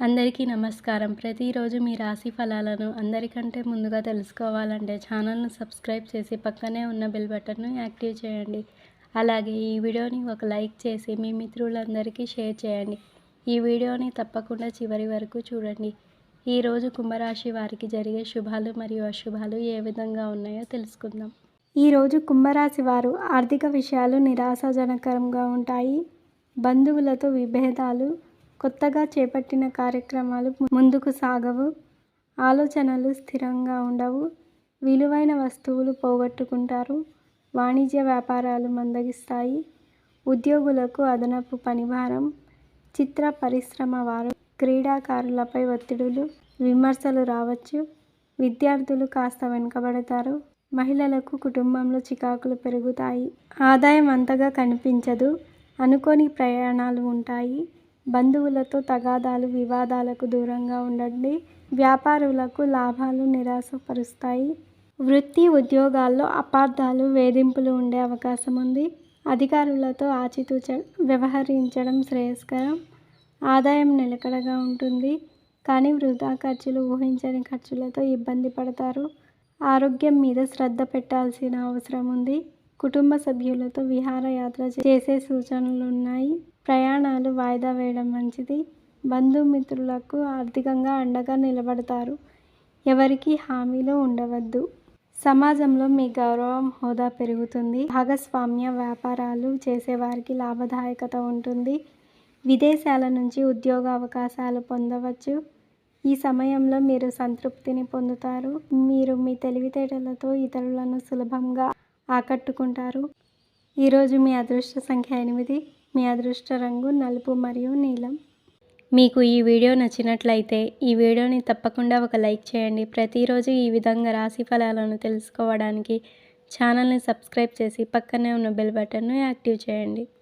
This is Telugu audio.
అందరికీ నమస్కారం. ప్రతిరోజు మీ రాశి ఫలాలను అందరికంటే ముందుగా తెలుసుకోవాలంటే ఛానల్ను సబ్స్క్రైబ్ చేసి పక్కనే ఉన్న బెల్ బటన్ను యాక్టివ్ చేయండి. అలాగే ఈ వీడియోని ఒక లైక్ చేసి మీ మిత్రులందరికీ షేర్ చేయండి. ఈ వీడియోని తప్పకుండా చివరి వరకు చూడండి. ఈరోజు కుంభరాశి వారికి జరిగే శుభాలు మరియు అశుభాలు ఏ విధంగా ఉన్నాయో తెలుసుకుందాం. ఈరోజు కుంభరాశి వారు ఆర్థిక విషయాలు నిరాశాజనకరంగా ఉంటాయి. బంధువులతో విభేదాలు కొత్తగా చేపట్టిన కార్యక్రమాలు ముందుకు సాగవు. ఆలోచనలు స్థిరంగా ఉండవు. విలువైన వస్తువులు పోగొట్టుకుంటారు. వాణిజ్య వ్యాపారాలు మందగిస్తాయి. ఉద్యోగులకు అదనపు పనిభారం. చిత్ర పరిశ్రమ వారు క్రీడాకారులపై ఒత్తిడులు విమర్శలు రావచ్చు. విద్యార్థులు కాస్త వెనుకబడతారు. మహిళలకు కుటుంబంలో చికాకులు పెరుగుతాయి. ఆదాయం అంతగా కనిపించదు. అనుకోని ప్రయాణాలు ఉంటాయి. బంధువులతో తగాదాలు వివాదాలకు దూరంగా ఉండండి. వ్యాపారులకు లాభాలు నిరాశపరుస్తాయి. వృత్తి ఉద్యోగాల్లో అపార్థాలు వేధింపులు ఉండే అవకాశం ఉంది. అధికారులతో ఆచితూచ వ్యవహరించడం శ్రేయస్కరం. ఆదాయం నిలకడగా ఉంటుంది. కానీ వృధా ఖర్చులు ఊహించని ఖర్చులతో ఇబ్బంది పడతారు. ఆరోగ్యం మీద శ్రద్ధ పెట్టాల్సిన అవసరం ఉంది. కుటుంబ సభ్యులతో విహారయాత్ర చేసే సూచనలు ఉన్నాయి ప్రయాణాలు వాయిదా వేయడం మంచిది. బంధుమిత్రులకు ఆర్థికంగా అండగా నిలబడతారు. ఎవరికి హామీలు ఉండవద్దు. సమాజంలో మీ గౌరవం హోదా పెరుగుతుంది. భాగస్వామ్య వ్యాపారాలు చేసేవారికి లాభదాయకత ఉంటుంది. విదేశాల నుంచి ఉద్యోగ అవకాశాలు పొందవచ్చు. ఈ సమయంలో మీరు సంతృప్తిని పొందుతారు. మీరు మీ తెలివితేటలతో ఇతరులను సులభంగా ఆకట్టుకుంటారు. ఈరోజు మీ అదృష్ట సంఖ్య ఎనిమిది. మీ అదృష్ట రంగు నలుపు మరియు నీలం. మీకు ఈ వీడియో నచ్చినట్లయితే ఈ వీడియోని తప్పకుండా ఒక లైక్ చేయండి. ప్రతిరోజు ఈ విధంగా రాశి ఫలాలను తెలుసుకోవడానికి ఛానల్ని సబ్స్క్రైబ్ చేసి పక్కనే ఉన్న బెల్ బటన్ను యాక్టివ్ చేయండి.